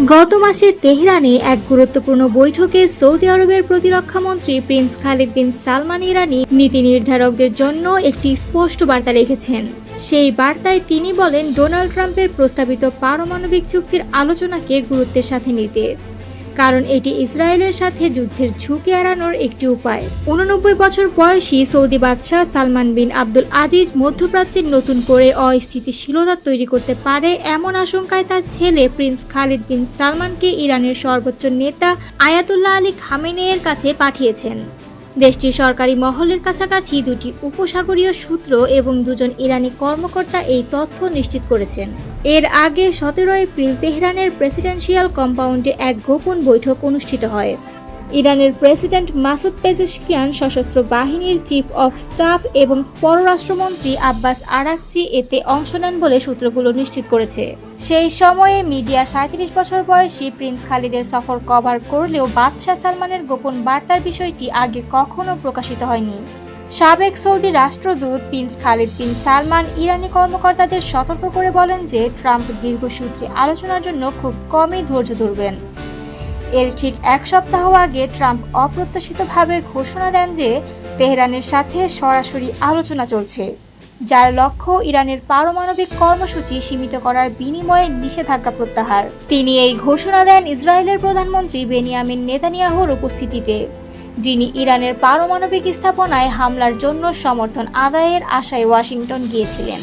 গত মাসে তেহরানে এক গুরুত্বপূর্ণ বৈঠকে সৌদি আরবের প্রতিরক্ষা মন্ত্রী প্রিন্স খালিদ বিন সালমান ইরানি নীতি নির্ধারকদের জন্য একটি স্পষ্ট বার্তা লিখেছেন। সেই বার্তায় তিনি বলেন, ডোনাল্ড ট্রাম্পের প্রস্তাবিত পারমাণবিক চুক্তির আলোচনাকে গুরুত্বের সাথে নিতে। কারণ এটি ইসরায়েলের সাথে যুদ্ধের ঝুঁকি এড়ানোর একটি উপায়। উননব্বই বছর বয়সী সৌদি বাদশাহ সালমান বিন আব্দুল আজিজ মধ্যপ্রাচ্যের নতুন করে অস্থিতিশীলতা তৈরি করতে পারে এমন আশঙ্কায় তার ছেলে প্রিন্স খালিদ বিন সালমানকে ইরানের সর্বোচ্চ নেতা আয়াতুল্লাহ আলী খামেনেয়ের কাছে পাঠিয়েছেন। দেশটির সরকারি মহলের কাছাকাছি দুটি উপসাগরীয় সূত্র এবং দুজন ইরানি কর্মকর্তা এই তথ্য নিশ্চিত করেছেন। এর আগে সতেরো এপ্রিল তেহরানের প্রেসিডেন্সিয়াল কম্পাউন্ডে এক গোপন বৈঠক অনুষ্ঠিত হয়। ইরানের প্রেসিডেন্ট মাসুদ পেজেশকিয়ান সশস্ত্র বাহিনীর চিফ অফ স্টাফ এবং পররাষ্ট্রমন্ত্রী আব্বাস আরাকচি এতে অংশ নেন বলে সূত্রগুলো নিশ্চিত করেছে। সেই সময়ে মিডিয়া সাঁত্রিশ বছর বয়সী প্রিন্স খালিদের সফর কভার করলেও বাদশাহ সালমানের গোপন বার্তার বিষয়টি আগে কখনো প্রকাশিত হয়নি। সাবেক সৌদি রাষ্ট্রদূত প্রিন্স খালিদ বিন সালমান ইরানি কর্মকর্তাদের সতর্ক করে বলেন যে ট্রাম্প দীর্ঘসূত্রে আলোচনার জন্য খুব কমই ধৈর্য ধরবেন। এর ঠিক এক সপ্তাহ আগে ট্রাম্প অপ্রত্যাশিতভাবে ঘোষণা দেন যে তেহরানের সাথে সরাসরি আলোচনা চলছে, যার লক্ষ্য ইরানের পারমাণবিক কর্মসূচি সীমিত করার বিনিময়ে নিষেধাজ্ঞা প্রত্যাহার। তিনি এই ঘোষণা দেন ইসরায়েলের প্রধানমন্ত্রী বেনিয়ামিন নেতানিয়াহুর উপস্থিতিতে, যিনি ইরানের পারমাণবিক স্থাপনায় হামলার জন্য সমর্থন আদায়ের আশায় ওয়াশিংটন গিয়েছিলেন।